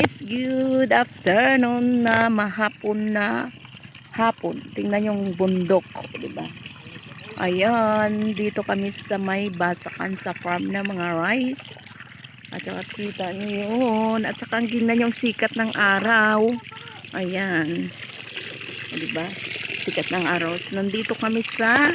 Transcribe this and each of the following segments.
guys, good afternoon na mahapon na hapon. Tingnan yung bundok, di ba? Ayan, dito kami sa may basakan sa farm na mga rice. At saka kita nyo yun. At saka gina yung sikat ng araw. Ayan. Di ba? Sikat ng araw. Nandito kami sa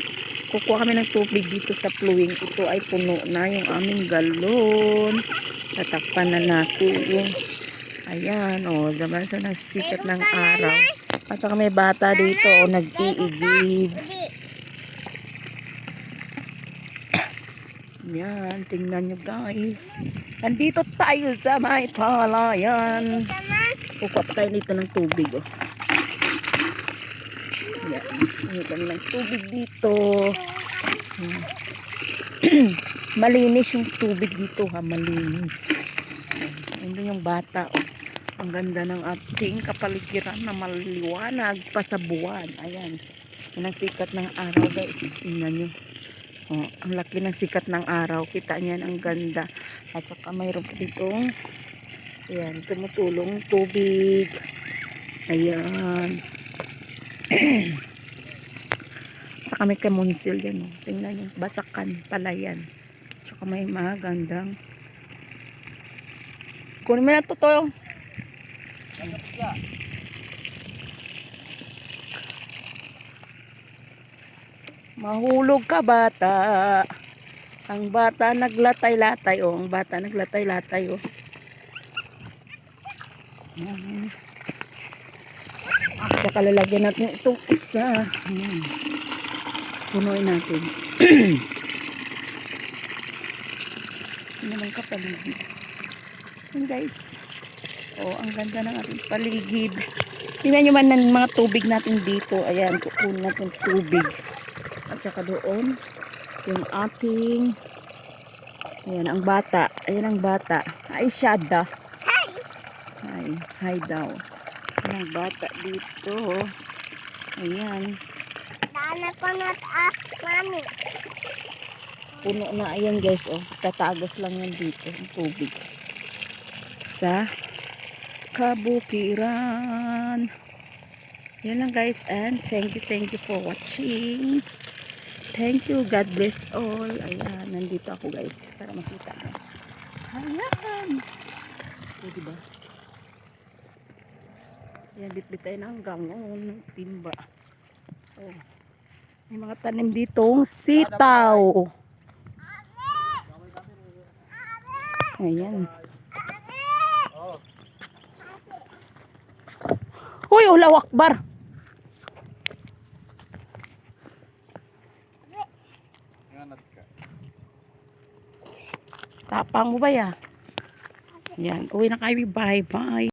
kukuha kami ng tubig dito sa pluwing. Ito ay puno na yung aming galon. Tatakpan na natin. Ayan, o. Oh, diba? So, nasikat ng araw. At saka may bata dito, o, nag-iigib. Yan, tingnan nyo guys. Nandito tayo sa may palayan. Kukuha tayo dito ng tubig, oh. Yan, hindi kami ng tubig dito. Malinis yung tubig dito ha, malinis. Hindi yung bata, oh. Ang ganda ng ating kapaligiran na maliwanag pa sa buwan. Ayan. Yan ang sikat ng araw guys. Tingnan nyo. Oh, ang laki ng sikat ng araw. Kita niyan ang ganda. At saka mayroon pa dito. Ayan, tumutulong tubig. Ayan. saka may kamunsil dyan. Oh. Tingnan nyo. Basakan pala yan. Saka may magandang. Kunin mo na to to. Mahulog ka bata. Ang bata naglatay-latay oh, ang bata naglatay-latay oh. Ayan. Saka lalagyan natin itong isa. Ayan. Punuin natin. Ano naman ka paligid. Ayan guys. Oh, ang ganda ng ating paligid. Tingnan nyo man ng mga tubig natin dito. Ayan, kukunin natin tubig. At saka doon, yung ating, ayan, ang bata. Ayan ang bata. Ay, Shada. Hi. Hi daw. Ayan ang bata dito. Ayan. Sana po not ask mami. Puno na. Ayan guys, oh. Tatagos lang yan dito. Ang tubig. Sa kabukiran. Yan lang guys. And thank you, thank you for watching. Thank you. God bless all. Ayan. Nandito ako guys. Para makita. Ayan. O, diba? Ayan, bitbit tayo ng gangon. Ng timba. Oh. May mga tanim ditong sitaw. Ayan. Uy, ulaw akbar. Tapang mo ba ya? Yan. Uwi na kayo. Bye-bye.